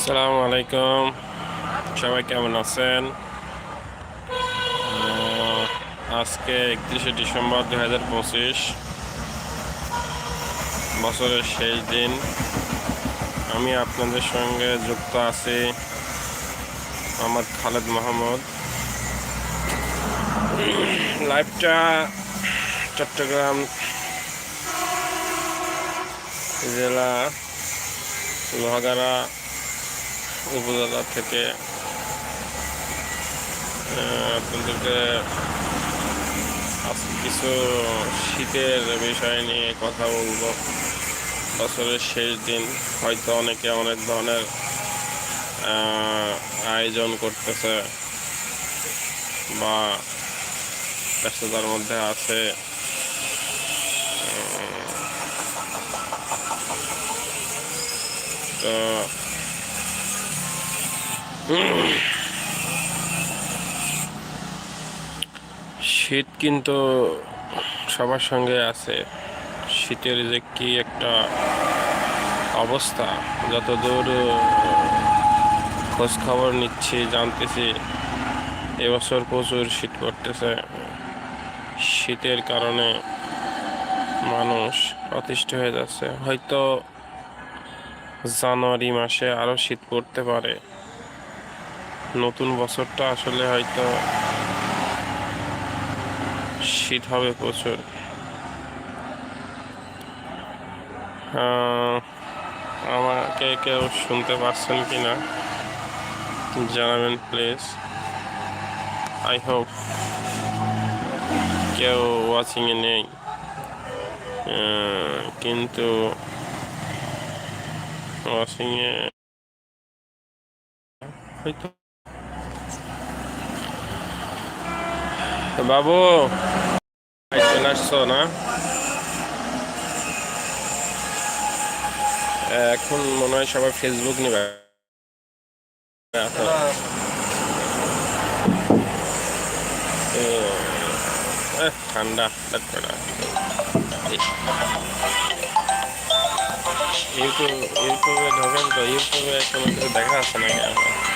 আসসালামু আলাইকুম। সবাই কেমন আছেন? আজকে একত্রিশে ডিসেম্বর দু হাজার পঁচিশ। বছরের শেষ দিন। আমি আপনাদের সঙ্গে যুক্ত আছি আমার খালেদ মাহমুদ। লাইভটা চট্টগ্রাম জেলা লোহাগাড়া উপজেলা থেকে আপনাদেরকে কিছু শীতের বিষয় নিয়ে কথা বলব। বছরের শেষ দিন, হয়তো অনেকে অনেক ধরনের আয়োজন করতেছে বা ব্যস্ততার মধ্যে আছে। তো শীত কিন্তু সবার সঙ্গে আছে। শীতের যে কি একটা অবস্থা, যতদূর খোঁজ খবর নিচ্ছি, জানতেছি, এবছর প্রচুর শীত পড়তেছে। শীতের কারণে মানুষ অতিষ্ঠ হয়ে যাচ্ছে। হয়তো জানুয়ারি মাসে আরও শীত পড়তে পারে। নতুন বছরটা আসলে হয়তো শীত হবে প্রচুর। আমাকে কেউ শুনতে পাচ্ছেন কি না জানাবেন, প্লিজ। আই হোপ কেউ ওয়াচিংয়ে নেই। কিন্তু ওয়াচিংয়ে হয়তো বাবু চলে আসছো না? এখন মনে হয় সবাই ফেসবুক নিবে। এহ, ঠান্ডা। ইউটিউব ইউটিউবে ঢোকেন তো ইউটিউবে কোনো দেখা আছে নাকি আমার